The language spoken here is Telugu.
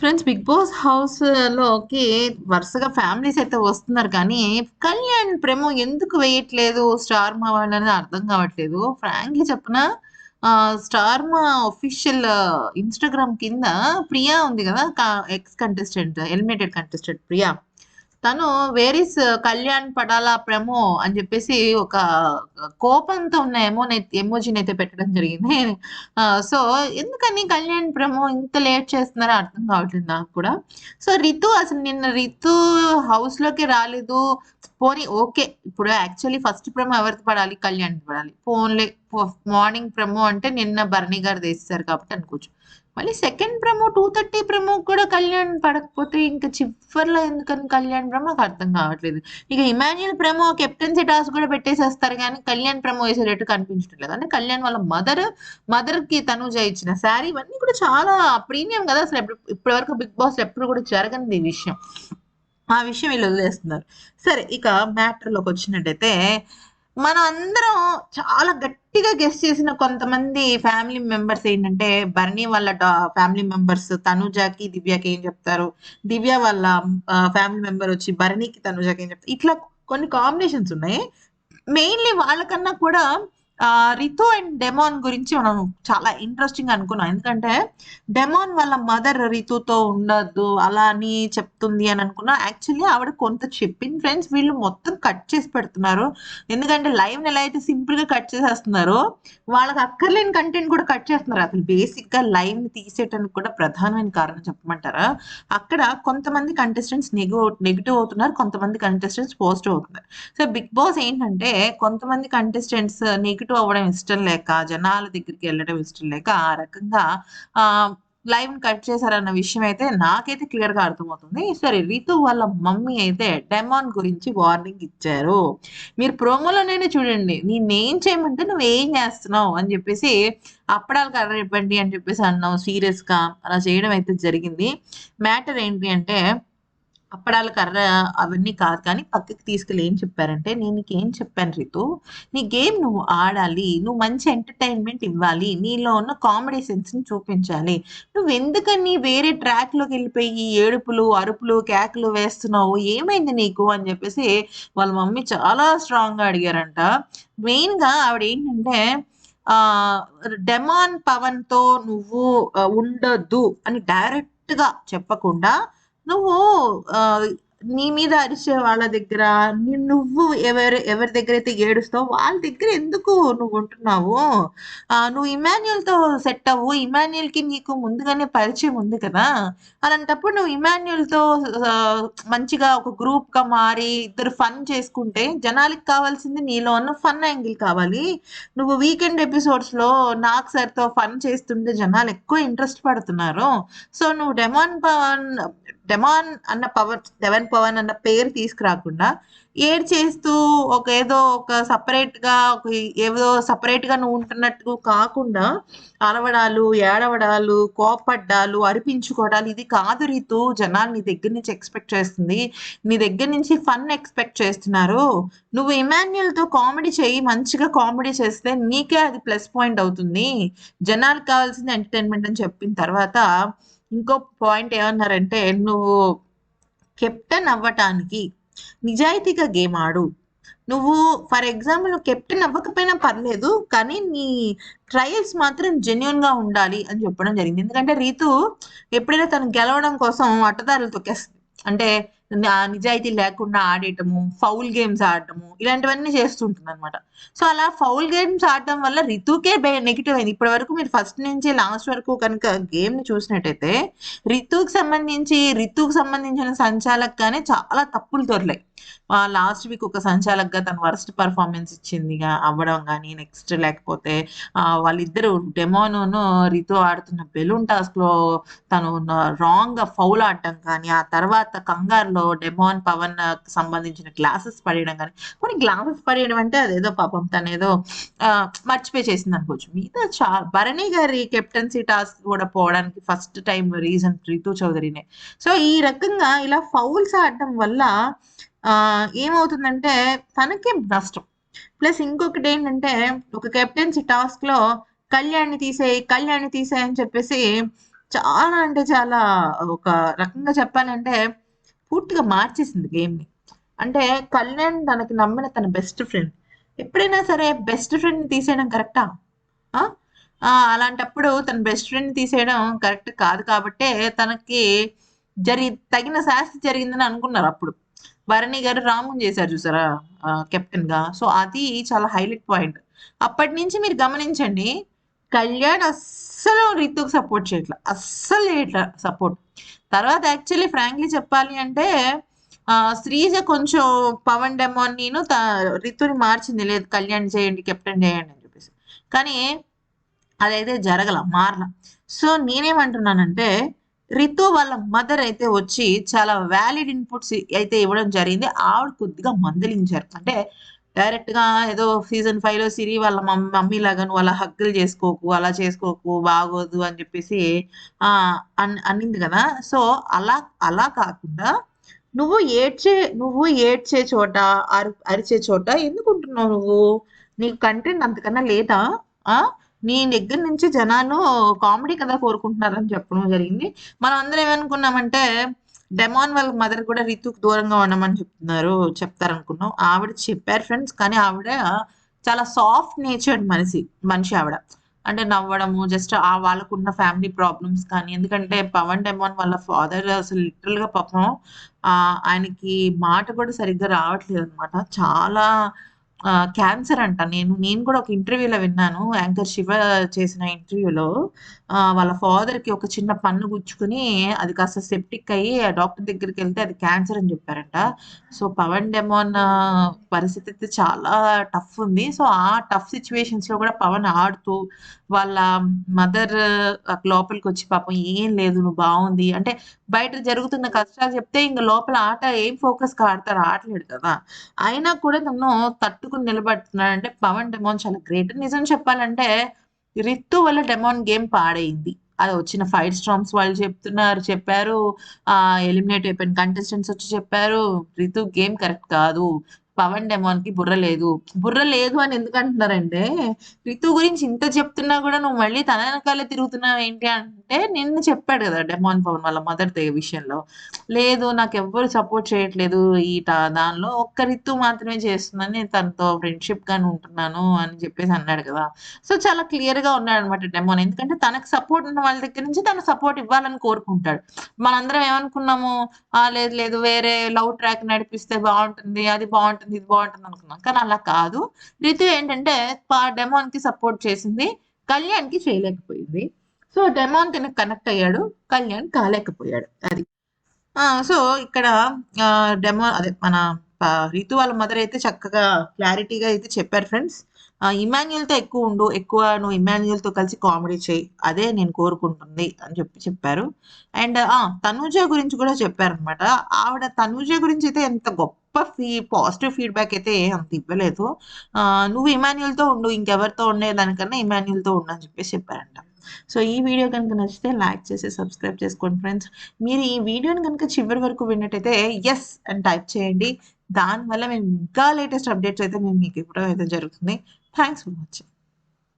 ఫ్రెండ్స్ బిగ్ బాస్ హౌస్లోకి వరుసగా ఫ్యామిలీస్ అయితే వస్తున్నారు. కానీ కళ్యాణ్ ప్రేమ ఎందుకు వేయట్లేదు? స్టార్ మా వాళ్ళు అనేది అర్థం కావట్లేదు. ఫ్రాంక్లీ చెప్పిన స్టార్ మా ఒఫీషియల్ ఇన్స్టాగ్రామ్ కింద ప్రియా ఉంది కదా ex contestant eliminated contestant Priya. తను వేరిస్ uh, కళ్యాణ్ పడాలా ప్రమో అని చెప్పేసి ఒక uh, కోపంతో ఉన్న ఎమో ఎమోజీని అయితే పెట్టడం జరిగింది. Uh, సో ఎందుకని కళ్యాణ్ ప్రమో ఇంత లేట్ చేస్తున్నారో అర్థం కావట్లేదు నాకు కూడా. సో రితు అసలు నిన్న రితు హౌస్లోకి రాలేదు. పోనీ ఓకే ఇప్పుడు యాక్చువల్లీ ఫస్ట్ ప్రమో ఎవరికి పడాలి? కళ్యాణ్ పడాలి. ఫోన్లే మార్నింగ్ ప్రెమో అంటే నిన్న భరణి గారు తీస్తారు కాబట్టి అనుకోవచ్చు. మళ్ళీ second promo two thirty promo కూడా కళ్యాణ్ పడకపోతే ఇంకా చివరిలో ఎందుకని కళ్యాణ్ ప్రమో నాకు అర్థం కావట్లేదు. ఇక ఇమాన్యుల్ ప్రమో కెప్టెన్సీ టాస్క్ కూడా పెట్టేసేస్తారు కానీ కళ్యాణ్ ప్రమో వేసేటట్టు కనిపించడం లేదు అంటే కళ్యాణ్ వాళ్ళ మదర్ మదర్కి తనుజ ఇచ్చిన శారీ ఇవన్నీ కూడా చాలా ప్రీమియం కదా. అసలు ఎప్పుడు ఇప్పటివరకు బిగ్ బాస్ ఎప్పుడు కూడా జరగనిది ఈ విషయం. ఆ విషయం వీళ్ళు వదిలేస్తున్నారు. సరే ఇక మ్యాటర్లోకి వచ్చినట్టయితే మనం అందరం చాలా గట్టిగా గెస్ట్ చేసిన కొంతమంది ఫ్యామిలీ మెంబర్స్ ఏంటంటే బర్నీ వాళ్ళ ఫ్యామిలీ మెంబర్స్ తనుజాకి దివ్యకి ఏం చెప్తారు? దివ్య వాళ్ళ ఫ్యామిలీ మెంబర్ వచ్చి బర్నీకి తనుజాకి ఏం చెప్తారు? ఇట్లా కొన్ని కాంబినేషన్స్ ఉన్నాయి. మెయిన్లీ వాళ్ళకన్నా కూడా రితు అండ్ డెమాన్ గురించి మనం చాలా ఇంట్రెస్టింగ్ అనుకున్నాం. ఎందుకంటే డెమాన్ వాళ్ళ మదర్ రితుతో ఉండద్దు అలా అని చెప్తుంది అని అనుకున్నా. యాక్చువల్లీ ఆవిడ కొంత చెప్పింది ఫ్రెండ్స్ వీళ్ళు మొత్తం కట్ చేసి పెడుతున్నారు. ఎందుకంటే లైవ్ ఎలా అయితే సింపుల్గా కట్ చేసేస్తున్నారు వాళ్ళకి అక్కర్లేని కంటెంట్ కూడా కట్ చేస్తున్నారు. అసలు బేసిక్గా లైవ్ని తీసేయడానికి కూడా ప్రధానమైన కారణం చెప్పమంటారా? అక్కడ కొంతమంది కంటెస్టెంట్స్ నెగిటివ్ నెగిటివ్ అవుతున్నారు కొంతమంది కంటెస్టెంట్స్ పాజిటివ్ అవుతున్నారు. సో బిగ్ బాస్ ఏంటంటే కొంతమంది కంటెస్టెంట్స్ నెగిటివ్ నెగిటివ్ అవ్వడం ఇష్టం లేక జనాల దగ్గరికి వెళ్ళడం ఇష్టం లేక ఆ రకంగా ఆ లైవ్ కట్ చేశారన్న విషయం అయితే నాకైతే క్లియర్గా అర్థమవుతుంది. సరే రితు వాళ్ళ మమ్మీ అయితే డెమాన్ గురించి వార్నింగ్ ఇచ్చారు. మీరు ప్రోమోలోనే చూడండి. నేనేం చేయమంటే నువ్వు ఏం చేస్తున్నావు అని చెప్పేసి అప్పడాలు కర్ర ఇవ్వండి అని చెప్పేసి అన్నావు. సీరియస్గా అలా చేయడం అయితే జరిగింది. మ్యాటర్ ఏంటి అంటే అప్పడాల కర్ర అవన్నీ కాదు కానీ పక్కకి తీసుకెళ్ళి ఏం చెప్పారంటే నేను నీకేం చెప్పాను రితు నీ గేమ్ నువ్వు ఆడాలి నువ్వు మంచి ఎంటర్టైన్మెంట్ ఇవ్వాలి నీలో ఉన్న కామెడీ సెన్స్ని చూపించాలి. నువ్వు ఎందుకని వేరే ట్రాక్లోకి వెళ్ళిపోయి ఏడుపులు అరుపులు కేకలు వేస్తున్నావు? ఏమైంది నీకు? అని చెప్పేసి వాళ్ళ మమ్మీ చాలా స్ట్రాంగ్గా అడిగారంట. మెయిన్గా ఆవిడ ఏంటంటే డెమాన్ పవన్తో నువ్వు ఉండొద్దు అని డైరెక్ట్గా చెప్పకుండా నువ్వు నీ మీద అరిచే వాళ్ళ దగ్గర నువ్వు ఎవరు ఎవరి దగ్గర అయితే ఏడుస్తావు వాళ్ళ దగ్గర ఎందుకు నువ్వు ఉంటున్నావు? నువ్వు ఇమాన్యుల్తో సెట్ అవ్వు. ఇమాన్యుల్కి నీకు ముందుగానే పరిచయం ఉంది కదా? అలాంటప్పుడు నువ్వు ఇమాన్యుల్తో మంచిగా ఒక గ్రూప్గా మారి ఇద్దరు ఫన్ చేసుకుంటే జనాలకి కావాల్సింది నీలో ఉన్న ఫన్ యాంగిల్ కావాలి. నువ్వు వీకెండ్ ఎపిసోడ్స్లో నాకు సార్తో ఫన్ చేస్తుంటే జనాలు ఎక్కువ ఇంట్రెస్ట్ పడుతున్నారు. సో నువ్వు డెమాన్ పవన్ డెమాన్ అన్న పవన్ డెవన్ పవన్ అన్న పేరు తీసుకురాకుండా ఏడ్ చేస్తూ ఒక ఏదో ఒక సపరేట్గా ఒక ఏదో సపరేట్గా నువ్వు ఉంటున్నట్టు కాకుండా అలవడాలు ఏడవడాలు కోపడ్డాలు అరిపించుకోవడాలు ఇది కాదు రీతు. జనాలు నీ దగ్గర నుంచి ఎక్స్పెక్ట్ చేస్తుంది. నీ దగ్గర నుంచి ఫన్ ఎక్స్పెక్ట్ చేస్తున్నారు. నువ్వు ఇమాన్యుల్తో కామెడీ చేయి మంచిగా కామెడీ చేస్తే నీకే అది ప్లస్ పాయింట్ అవుతుంది. జనాలకు కావాల్సింది ఎంటర్టైన్మెంట్ అని చెప్పిన తర్వాత ఇంకో పాయింట్ ఏమన్నారంటే నువ్వు కెప్టెన్ అవ్వటానికి నిజాయితీగా గేమ్ ఆడు. నువ్వు ఫర్ ఎగ్జాంపుల్ నువ్వు కెప్టెన్ అవ్వకపోయినా పర్లేదు కానీ నీ ట్రయల్స్ మాత్రం జెన్యున్గా ఉండాలి అని చెప్పడం జరిగింది. ఎందుకంటే రీతు ఎప్పుడైనా తను గెలవడం కోసం అట్టదారులు తొక్కేస్తుంది అంటే నిజాయితీ లేకుండా ఆడేయటము ఫౌల్ గేమ్స్ ఆడటము ఇలాంటివన్నీ చేస్తుంటుంది అనమాట సో అలా ఫౌల్ గేమ్స్ ఆడటం వల్ల రితుకే నెగిటివ్ అయింది. ఇప్పటి వరకు మీరు ఫస్ట్ నుంచి లాస్ట్ వరకు కనుక గేమ్ని చూసినట్టయితే రితుకు సంబంధించి రితుకు సంబంధించిన సంచాలకు కానీ చాలా తప్పులు దొరలాయి లాస్ట్ వీక్ ఒక సంచాలకుగా తన వర్స్ట్ పర్ఫార్మెన్స్ ఇచ్చింది అవ్వడం కానీ నెక్స్ట్ లేకపోతే వాళ్ళిద్దరు డెమోను రితు ఆడుతున్న బెలూన్ టాస్క్లో తను రాంగ్గా ఫౌల్ ఆడటం కానీ ఆ తర్వాత కంగారులో డెమోన్ పవన్ సంబంధించిన గ్లాసెస్ పడేయడం కానీ కొన్ని గ్లాసెస్ పడేయడం అంటే అదేదో పాపం తను ఏదో మర్చిపోయి చేసింది అనుకోవచ్చు. మిగతా చా భరణి గారి కెప్టెన్సీ టాస్క్ కూడా పోవడానికి ఫస్ట్ టైం రీజన్ రితు చౌదరినే. సో ఈ రకంగా ఇలా ఫౌల్స్ ఆడటం వల్ల ఏమవుతుందంటే తనకే నష్టం ప్లస్ ఇంకొకటి ఏంటంటే ఒక కెప్టెన్సీ టాస్క్లో కళ్యాణ్ని తీసేయి కళ్యాణ్ని తీసేయి అని చెప్పేసి చాలా అంటే చాలా ఒక రకంగా చెప్పాలంటే పూర్తిగా మార్చేసింది గేమ్‌ని. అంటే కళ్యాణ్ తనకి నమ్మిన తన బెస్ట్ ఫ్రెండ్. ఎప్పుడైనా సరే బెస్ట్ ఫ్రెండ్‌ని తీసేయడం కరెక్టా? అలాంటప్పుడు తన బెస్ట్ ఫ్రెండ్‌ని తీసేయడం కరెక్ట్ కాదు కాబట్టే తనకి జరి తగిన శాస్తి జరిగిందని అనుకున్నారు అప్పుడు. భరణి గారు రాముని చేశారు చూసారా? కెప్టెన్ కెప్టెన్‌గా. సో, అది చాలా హైలైట్ పాయింట్. అప్పటినుంచి మీరు గమనించండి కళ్యాణ్ అస్సలు రితుకు సపోర్ట్ చేయట్ల. అస్సలు చేయట్ల సపోర్ట్. తర్వాత యాక్చువల్లీ ఫ్రాంక్లీ చెప్పాలి అంటే శ్రీజ కొంచెం పవన్ డెమోన్‌నిను త రితుని మార్చింది. లేదు కళ్యాణ్ చేయండి, కెప్టెన్ చేయండి అని చెప్పేసి. కానీ అదైతే జరగల. మారల. సో, నేనేమంటున్నానంటే రితు వాళ్ళ మదర్ అయితే వచ్చి చాలా వ్యాలిడ్ ఇన్‌పుట్స్ అయితే ఇవ్వడం జరిగింది. ఆవిడ కొద్దిగా మందలించారు. అంటే డైరెక్ట్‌గా ఏదో సీజన్ 5లో సిరి వాళ్ళ మమ్మీ లాగా నువ్వు అలా హగ్గులు చేసుకోకు, అలా చేసుకోకు, బాగోదు అని చెప్పేసి ఆహ్, అన్నింది కదా సో, అలా అలా కాకుండా నువ్వు ఏడ్చే నువ్వు ఏడ్చే చోట, అరి అరిచే చోట ఎందుకుంటున్నావు నువ్వు? నీ కంటెంట్ అంతకన్నా లేదా? నీ దగ్గర నుంచి జనాలు కామెడీ కదా కోరుకుంటున్నారని చెప్పడం జరిగింది. మనం అందరం ఏమనుకున్నామంటే డెమాన్ వాళ్ళ మదర్ కూడా రితుకు దూరంగా ఉండమని చెప్తున్నారు చెప్తారనుకున్నాం. ఆవిడ చెప్పారు ఫ్రెండ్స్. కానీ ఆవిడ చాలా సాఫ్ట్ నేచర్డ్ మనిషి మనిషి ఆవిడ. అంటే నవ్వడము జస్ట్ ఆ వాళ్ళకున్న ఫ్యామిలీ ప్రాబ్లమ్స్ కానీ ఎందుకంటే పవన్ డెమాన్ వాళ్ళ ఫాదర్ అసలు లిటరల్‌గా పాపం ఆయనకి మాట కూడా సరిగ్గా రావట్లేదు అనమాట చాలా క్యాన్సర్ అంట. నేను నేను కూడా ఒక ఇంటర్వ్యూలో విన్నాను. యాంకర్ శివ చేసిన ఇంటర్వ్యూలో వాళ్ళ ఫాదర్‌కి ఒక చిన్న పన్ను గుచ్చుకొని అది కాస్త సెప్టిక్ అయ్యి ఆ డాక్టర్ దగ్గరికెళ్తే అది క్యాన్సర్ అని చెప్పారంట. సో, పవన్ డెమోన్ పరిస్థితి అయితే చాలా టఫ్ ఉంది. సో, ఆ టఫ్ సిట్యుయేషన్స్‌లో కూడా పవన్ ఆడుతూ వాళ్ళ మదర్ లోపలికొచ్చి పాపం ఏం లేదు నువ్వు బావుంది అంటే బయట జరుగుతున్న కష్టాలు చెప్తే ఇంక లోపల ఆట ఏం ఫోకస్‌గా ఆడతారు? ఆడలేడు కదా! అయినా కూడా తను తట్టుకొని నిలబడుతున్నాడంటే పవన్ డెమోన్ చాలా గ్రేట్. నిజం చెప్పాలంటే రితు వల్ల డెమోన్ గేమ్ పాడైంది. అది వచ్చిన ఫైర్ స్ట్రామ్స్ వాళ్ళు చెప్తున్నారు చెప్పారు. ఆ ఎలిమినేట్ అయిపోయిన కంటెస్టెంట్స్ వచ్చి చెప్పారు. రితు గేమ్ కరెక్ట్ కాదు. పవన్ డెమోన్కి బుర్ర లేదు. బుర్ర లేదు అని ఎందుకు అంటున్నారంటే రితు గురించి ఇంత చెప్తున్నా కూడా నువ్వు మళ్ళీ తన వెనకాలే తిరుగుతున్నావు ఏంటి అంటే నిన్న చెప్పాడు కదా! డెమాన్ పవన్ వాళ్ళ మదర్ దే విషయంలో. లేదు నాకు ఎవ్వరు సపోర్ట్ చేయట్లేదు ఈ దానిలో ఒక్క రిత్తు మాత్రమే చేస్తుందని నేను తనతో ఫ్రెండ్‌షిప్‌గానే ఉంటున్నాను అని చెప్పేసి అన్నాడు కదా! సో, చాలా క్లియర్గా ఉన్నాడు అనమాట డెమాన్. ఎందుకంటే తనకు సపోర్ట్ ఉన్న వాళ్ళ దగ్గర నుంచి తన సపోర్ట్ ఇవ్వాలని కోరుకుంటాడు. మనందరం ఏమనుకున్నాము ఆ! లేదు లేదు వేరే లవ్ ట్రాక్ నడిపిస్తే బాగుంటుంది అది బాగుంటుంది ఇది బాగుంటుంది అనుకున్నాం. కానీ అలా కాదు. రితు ఏంటంటే డెమోన్కి సపోర్ట్ చేసింది. కళ్యాణ్కి చేయలేకపోయింది. సో, డెమాన్ కనుక కనెక్ట్ అయ్యాడు. కళ్యాణ్ కాలేకపోయాడు. అది. ఆ! సో, ఇక్కడ ఆహ్, డెమో అదే మన రితు వాళ్ళ మదర్ అయితే చక్కగా క్లారిటీగా అయితే చెప్పారు ఫ్రెండ్స్. ఇమాన్యుయల్‌తో ఎక్కువ ఉండు. ఎక్కువ నువ్వు ఇమాన్యుయల్‌తో కలిసి కామెడీ చేయి అదే నేను కోరుకుంటుంది అని చెప్పి చెప్పారు. అండ్ ఆ! తనూజ గురించి కూడా చెప్పారనమాట ఆవిడ తనూజ గురించి అయితే ఎంత గొప్ప ఫీ పాజిటివ్ ఫీడ్‌బ్యాక్ అయితే అంత ఇవ్వలేదు. నువ్వు ఇమాన్యుయల్‌తో ఉండు. ఇంకెవరితో ఉండే దానికన్నా ఇమాన్యుయల్‌తో ఉండు అని చెప్పేసి చెప్పారంట. సో, ఈ వీడియో కనుక నచ్చితే లైక్ చేసి సబ్స్క్రైబ్ చేసుకోండి ఫ్రెండ్స్. మీరు ఈ వీడియోని కనుక చివరి వరకు విన్నట్టయితే యెస్ అని టైప్ చేయండి. దానివల్ల మేము ఇంకా లేటెస్ట్ అప్డేట్స్ అయితే మేము మీకు ఇవ్వడం అయితే జరుగుతుంది. Thanks for watching.